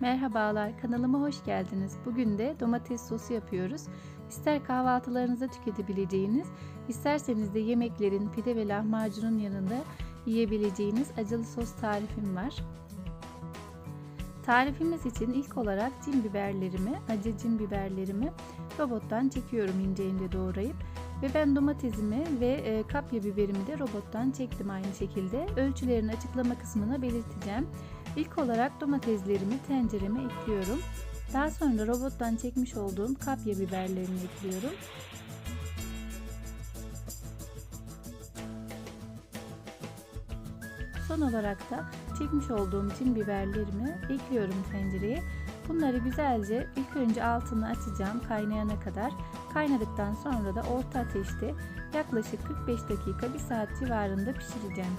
Merhabalar, kanalıma hoş geldiniz. Bugün de domates sosu yapıyoruz. İster kahvaltılarınızda tüketebileceğiniz, isterseniz de yemeklerin, pide ve lahmacunun yanında yiyebileceğiniz acılı sos tarifim var. Tarifimiz için ilk olarak cin biberlerimi, acı cin biberlerimi robottan çekiyorum ince ince doğrayıp ve ben domatesimi ve e, kapya biberimi de robottan çektim aynı şekilde. Ölçülerini açıklama kısmına belirteceğim. İlk olarak domateslerimi tencereme ekliyorum. Daha sonra robottan çekmiş olduğum kapya biberlerini ekliyorum. Son olarak da çekmiş olduğum cin biberlerimi ekliyorum tencereye. Bunları güzelce ilk önce altını açacağım kaynayana kadar. Kaynadıktan sonra da orta ateşte yaklaşık 45 dakika 1 saat civarında pişireceğim.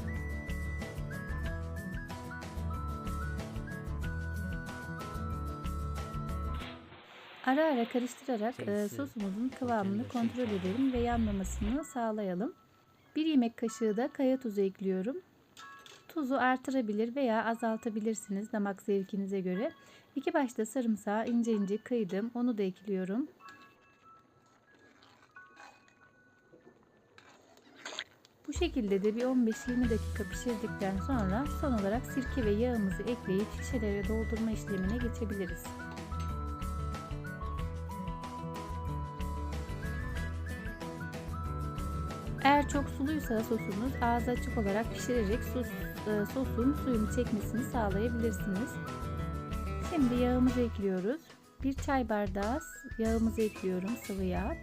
Ara ara karıştırarak e, sosumuzun kıvamını kontrol edelim ve yanmamasını sağlayalım. 1 yemek kaşığı da kaya tuzu ekliyorum. Tuzu artırabilir veya azaltabilirsiniz damak zevkinize göre. İki başta sarımsağı ince ince kıydım. Onu da ekliyorum. Bu şekilde de bir 15-20 dakika pişirdikten sonra son olarak sirke ve yağımızı ekleyip şişelere doldurma işlemine geçebiliriz. Eğer çok suluysa sosunuz ağzı açık olarak pişirerek sos, e, sosun suyunu çekmesini sağlayabilirsiniz. Şimdi yağımızı ekliyoruz. 1 çay bardağı yağımızı ekliyorum sıvı yağ.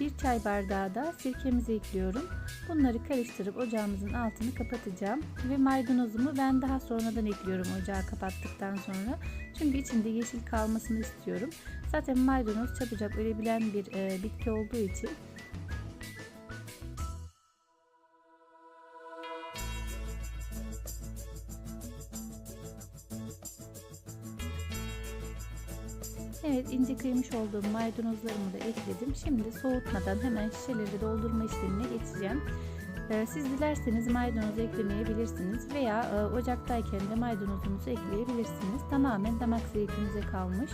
1 çay bardağı da sirkemizi ekliyorum. Bunları karıştırıp ocağımızın altını kapatacağım. Ve maydanozumu ben daha sonradan ekliyorum ocağı kapattıktan sonra. Çünkü içinde yeşil kalmasını istiyorum. Zaten maydanoz çabucak ölebilen bir e, bitki olduğu için Evet ince kıymış olduğum maydanozlarımı da ekledim. Şimdi soğutmadan hemen şişeleri doldurma işlemine geçeceğim. Ee, siz dilerseniz maydanoz eklemeyebilirsiniz veya e, ocaktayken de maydanozunuzu ekleyebilirsiniz. Tamamen damak zevkinize kalmış.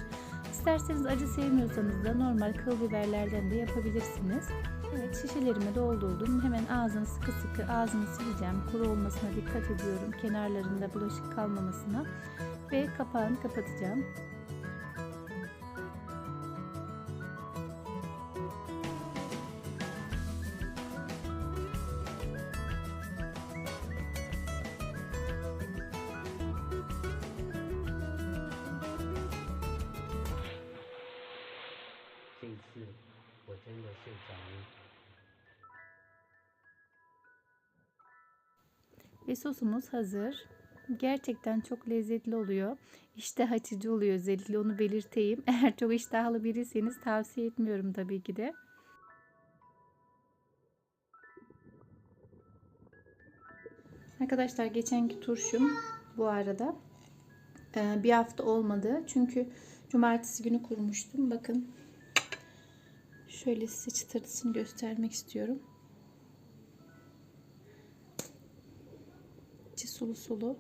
İsterseniz acı sevmiyorsanız da normal kıl biberlerden de yapabilirsiniz. Evet şişelerimi doldurdum. Hemen ağzını sıkı sıkı ağzını sileceğim. Kuru olmasına dikkat ediyorum. Kenarlarında bulaşık kalmamasına. Ve kapağını kapatacağım. Ve sosumuz hazır. Gerçekten çok lezzetli oluyor. İştah açıcı oluyor özellikle onu belirteyim. Eğer çok iştahlı biriyseniz tavsiye etmiyorum tabii ki de. Arkadaşlar geçenki turşum bu arada bir hafta olmadı. Çünkü cumartesi günü kurmuştum. Bakın şöyle size çıtırtısını göstermek istiyorum. Sulu sulu.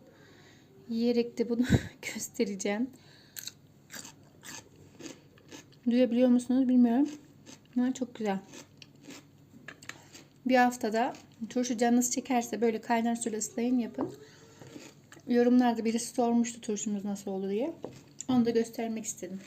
Yiyerek de bunu göstereceğim. Duyabiliyor musunuz bilmiyorum. Ama çok güzel. Bir haftada turşu canınız çekerse böyle kaynar suyla ıslayın yapın. Yorumlarda birisi sormuştu turşumuz nasıl oldu diye. Onu da göstermek istedim.